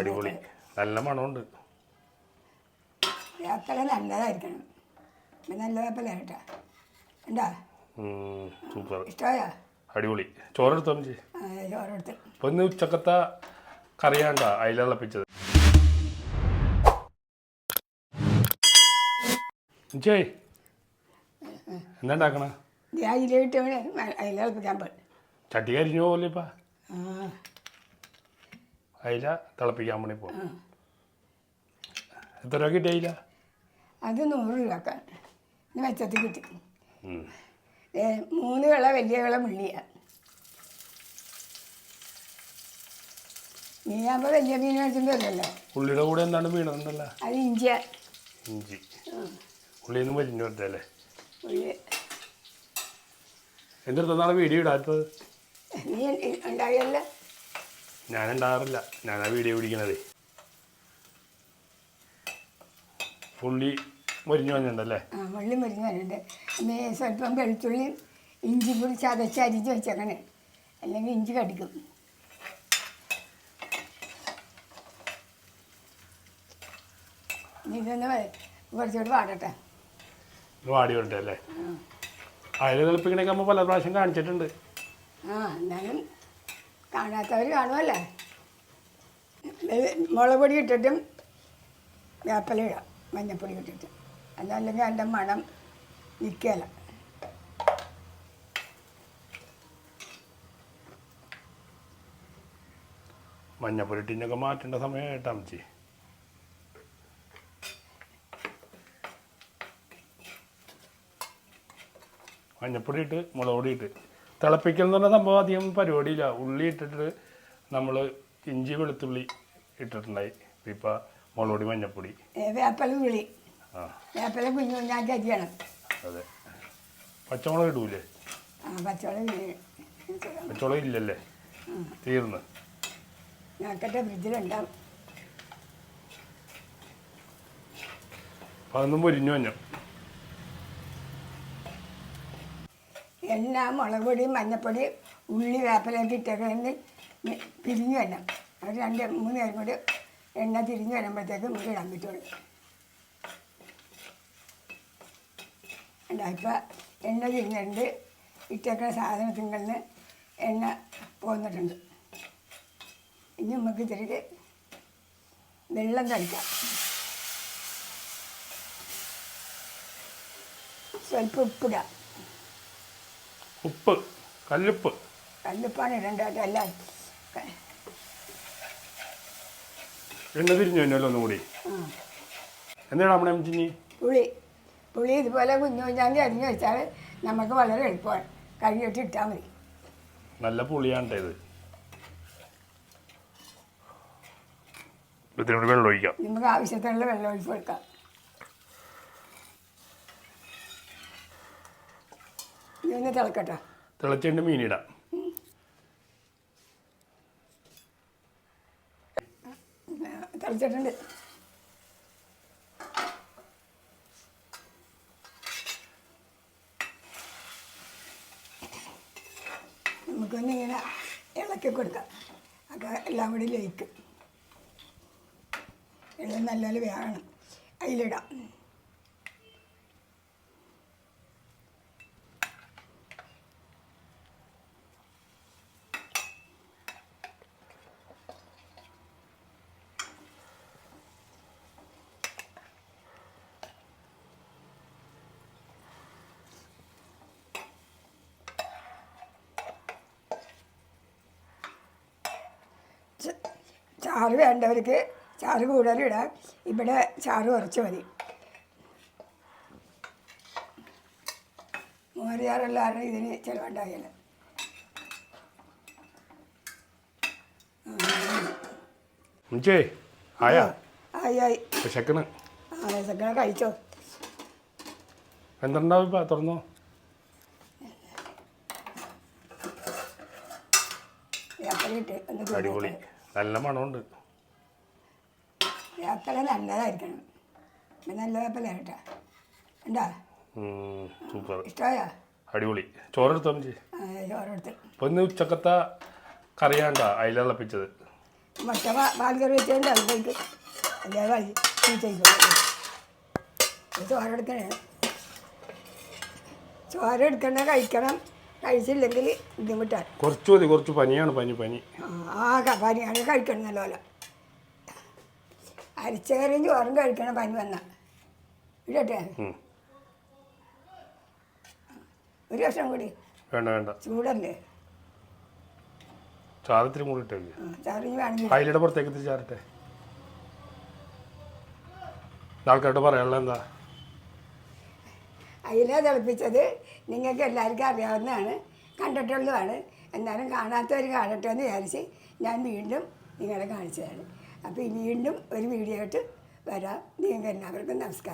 അടിപൊളി. നല്ല മണമുണ്ട്. വേപ്പല നല്ലതായിരിക്കണം. നല്ല വേപ്പല കേട്ടാ. എന്താ സൂപ്പർ. ഇഷ്ടമായോ? അടിപൊളി. ചോറെടുത്തോ ചോറെടുത്ത്. അപ്പൊ ഇന്ന് ഉച്ചക്കത്തെ കറിയാണ്ട അയില തിളപ്പിച്ചത്. ചേ എന്താ ഉണ്ടാക്കണ അതിലിട്ട് അതിൽ കളിപ്പിക്കാൻ പോയി. ചട്ടി കരിഞ്ഞു പോലെ ഇപ്പ? അയില തിളപ്പിക്കാൻ വേണ്ടി പോകും എത്ര രൂപ കിട്ടി അയില? അത് നൂറ് രൂപ വെച്ചത്തിൽ കിട്ടി. മൂന്ന് വിള വലിയ വിള മുള്ളിയാണ് മീനാകുമ്പോൾ വലിയ മീൻ വെച്ചിട്ടുണ്ടല്ലോ ഉള്ളിയുടെ കൂടെ എന്താണ് വീണതെന്നല്ല അത് ഇഞ്ചിയ. ഇഞ്ചി. ഉള്ളിന്ന് നിന്ന് വലിഞ്ഞു ഉള്ളി എന്തെടുത്താണ് വീഡിയോ ഇടാത്തത്? നീ ഉണ്ടാകില്ല ഞാൻ ഞാനാ വീഡിയോ പിടിക്കണത്. പുള്ളി മരിഞ്ഞു വന്നിട്ടുണ്ടല്ലേ? ആ മുള്ളി മുരിഞ്ഞ് വരുന്നുണ്ട് സ്വല്പം വെളുത്തുള്ളി ഇഞ്ചി കൂടി ചതച്ച് അരിഞ്ഞ് വെച്ചേക്കണേ. അല്ലെങ്കിൽ ഇഞ്ചി കടിക്കും. ഇനി ഇതൊന്ന് വ- കുറച്ചുകൂടി വാടട്ടെ. ഇത് വാടി വരട്ടെ അല്ലേ? അയില തിളപ്പിക്കണേക്ക് നമ്മൾ പല പ്രാവശ്യം കാണിച്ചിട്ടുണ്ട്. ആ എന്നാലും കാണാത്തവർ കാണുമല്ലേ മുളക് പൊടി ഇട്ടിട്ടും വേപ്പല ഇടാം മഞ്ഞപ്പൊടി ഇട്ടിട്ട്. അതല്ലെങ്കിൽ അതിന്റെ മണം നിൽക്കല മഞ്ഞപ്പൊടി ടിന്നൊക്കെ മാറ്റേണ്ട സമയമായിട്ടാ അമ്മച്ചി. മഞ്ഞപ്പൊടി ഇട്ട് മുളക് പൊടി ഇട്ട്. തിളപ്പിക്കൽ എന്ന് പറഞ്ഞ സംഭവം അധികം പരിപാടിയില്ല. ഉള്ളി ഇട്ടിട്ട് നമ്മൾ ഇഞ്ചി വെളുത്തുള്ളി ഇട്ടിട്ടുണ്ടായി. ഇപ്പം മുളകുപൊടി മഞ്ഞപ്പൊടി. വേപ്പല ആ. വേപ്പല കുഞ്ഞു കുഞ്ഞാക്കി അരിയണം അതെ. പച്ചമുളക് ഇടൂലേ? പച്ചമുളക് പച്ചമുളക് ഇല്ലല്ലേ? തീർന്ന്. ഞാക്കട്ടെ ഫ്രിഡ്ജിലുണ്ടാവും അപ്പം അതൊന്നും പൊരിഞ്ഞു വഞ്ഞു എണ്ണ മുളക് പൊടി മഞ്ഞപ്പൊടി ഉള്ളി വേപ്പലൊക്കെ ഇട്ടേക്കണെന്ന് പിരിഞ്ഞു വരണം. അത് രണ്ട് മൂന്ന് നേരം കൂടി എണ്ണ തിരിഞ്ഞു വരുമ്പോഴത്തേക്ക് നമുക്ക് ഇടാൻ പറ്റുള്ളൂ. എന്താ ഇപ്പം എണ്ണ തിരിഞ്ഞിട്ടുണ്ട്. ഇട്ടേക്കുന്ന സാധനത്തിൽ നിന്ന് എണ്ണ പോന്നിട്ടുണ്ട്. ഇനി നമുക്ക് ഇത്തിരി വെള്ളം തളിക്കാം. സ്വല്പം ഉപ്പിടാം ഉപ്പ് കല്ലുപ്പ്. കല്ലുപ്പാണ് ഇടേണ്ടത്. അല്ല. എണ്ണ തിരിഞ്ഞു വന്നല്ലോ ഒന്നുകൂടി. എന്താണ് നമ്മുടെ അമ്മച്ചിനി പുളി. പുളി ഇതുപോലെ കുഞ്ഞു കുഞ്ഞാങ്കി അരിഞ്ഞു വെച്ചാൽ നമുക്ക് വളരെ എളുപ്പമാണ്. കഴുകിയിട്ട് ഇട്ടാൽ മതി. നല്ല പുളിയാണ് ഇത്. ഇതിനോട് വെള്ളം ഒഴിക്കാം. നമുക്ക് ആവശ്യത്തിനുള്ള വെള്ളം ഒഴിച്ച് കൊടുക്കാം. ഇതൊന്ന് തിളക്കട്ടെ. തിളച്ചിട്ട് മീനിടാം. തിളച്ചിട്ടുണ്ട്. നമുക്കൊന്ന് ഇങ്ങനെ ഇളക്കി കൊടുക്കാം. അപ്പോൾ എല്ലാം കൂടി ലയിക്കും. എല്ലാം നല്ലപോലെ വേണം അതിലിടാം ച- ചാറ് വേണ്ടവർക്ക് ചാറ് കൂടുതലിടാം ഇവിടെ ചാറ് കുറച്ച് മതി. മോരിയാറുള്ള കാരണം ഇതിന് ചിലവുണ്ടാകില്ല കഴിച്ചോ. എന്തുണ്ടാവും ഇപ്പം? തുറന്നോ. അടിപൊളി. നല്ല മണമുണ്ട്. വേപ്പല നല്ലതായിരിക്കണം. നല്ല വേപ്പല കേട്ടാ. സൂപ്പർ. ഇഷ്ടമായോ? അടിപൊളി. ചോറെടുത്തോ അമ്മച്ചി? ചോറെടുത്ത്. ഇപ്പൊ ഇന്ന് ഉച്ചക്കത്തെ കറിയാണ്ട അയില തിളപ്പിച്ചത്. പാൽക്കറി വെച്ചതിന്റെ അതിലേക്ക് അതേ ചോറെടുക്കണേ. ചോറെടുക്കണ കഴിക്കണം. കഴിച്ചില്ലെങ്കിൽ ബുദ്ധിമുട്ടാണ്. കുറച്ച് മതി കുറച്ച് പനിയാണ് പനി പനി. ആ പനിയാണ് കഴിക്കണം നല്ലപോലെ അരിച്ചകറിയും ചോറും കഴിക്കണം പനി വന്ന. ഇടട്ടെ. ഒരു വർഷം കൂടി. വേണ്ട വേണ്ട. ചൂടല്ലേ? വേണമെങ്കിൽ കയ്യിലിടെ പുറത്തേക്ക് ചാരട്ടെ ആൾക്കാരോട് പറയാനുള്ള എന്താ? അയില തിളപ്പിച്ചത് നിങ്ങൾക്ക് എല്ലാവർക്കും അറിയാവുന്നതാണ്. കണ്ടിട്ടുള്ളതാണ് എന്നാലും കാണാത്തവർ കാണട്ടെ എന്ന് വിചാരിച്ച് ഞാൻ വീണ്ടും നിങ്ങളെ കാണിച്ചതാണ്. അപ്പോൾ വീണ്ടും ഒരു വീഡിയോ ആയിട്ട് വരാം. നിങ്ങൾക്ക് എല്ലാവർക്കും നമസ്കാരം.